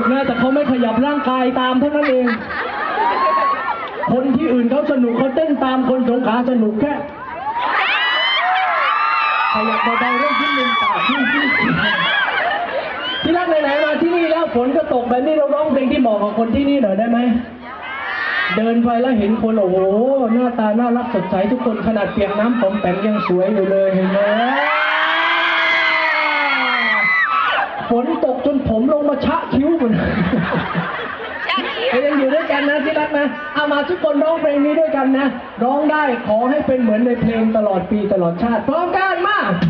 กนะ แต่เขาไม่ขยับร่างกายตามเท่านั้นเอง คนที่อื่นเขาสนุกเขาเต้นตามคนสงขาสนุกแค่ขยับเบาๆเรื่องที่ลืมตาที่ที่ที่รักไหนๆมาที่นี่แล้วฝนก็ตกแบบนี้เราร้องเพลงที่เหมาะกับคนที่นี่หน่อยได้ไหมเดินไปแล้วเห็นคนโอ้โหหน้าตาน่ารักสดใสทุกคนขนาดเปียกน้ำผมแปมยังสวยอยู่เลยเห็นไหม ฝนตกจนผมลงมาชะคิ้วหมดเรายังอยู่ด้วยกันนะที่รักนะ เอามาทุกคนร้องเพลงนี้ด้วยกันนะ ร้องได้ขอให้เป็นเหมือนในเพลงตลอดปีตลอดชาติพร้อมกันมามี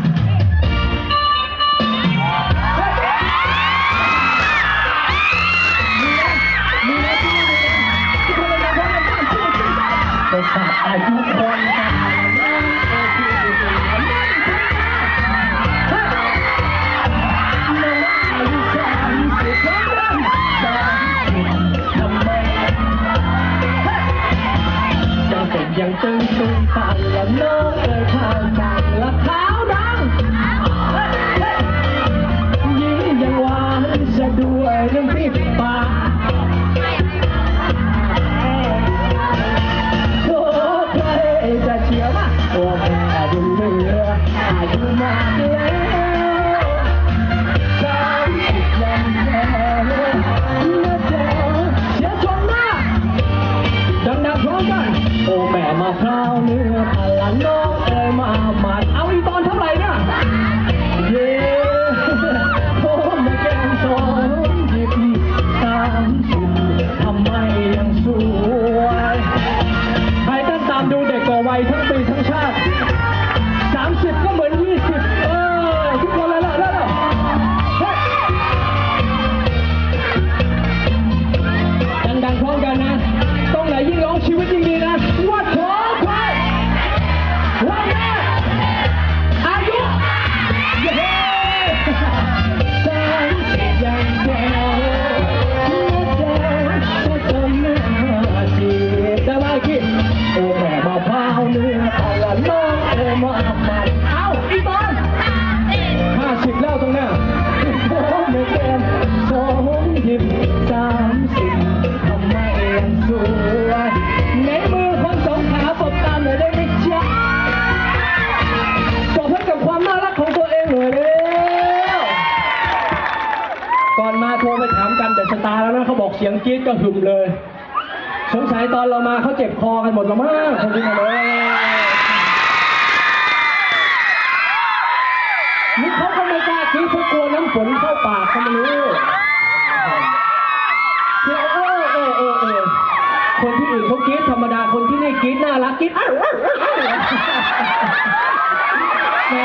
ยังตึงตึงตันและน้องเอ่ยทางดังและขาวดังยิ้มยังหวานจะด้วยเรื่องปิดปากโอ้ใครจะเชื่อว่าตัวแม่บุญเหลืออายุมาก กันโอ้แม่มาพร้าวเเอาอีกตอนห้าสิบแล้วตรงเนี้ยโอ้ไม่เกินสองยิบสามสิบทำไมยังสวยในมือคนสองขาปบตามหน่อยได้ไหมจ๊ะบอกให้กับความน่ารักของตัวเองหน่อยเร็วก่อนมาโทรไปถามกันแต่สตาร์แล้วนะเขาบอกเสียงกรี๊ดก็หึมเลย สงสัยตอนเรามาเขาเจ็บคอกันหมดแล้วมั้งคนที่มาเลย ปากทำไมรู้คือเออเออเออคนที่อื่นเขากรี๊ดธรรมดาคนที่นี่กรี๊ดน่ารักกรี๊ดแหม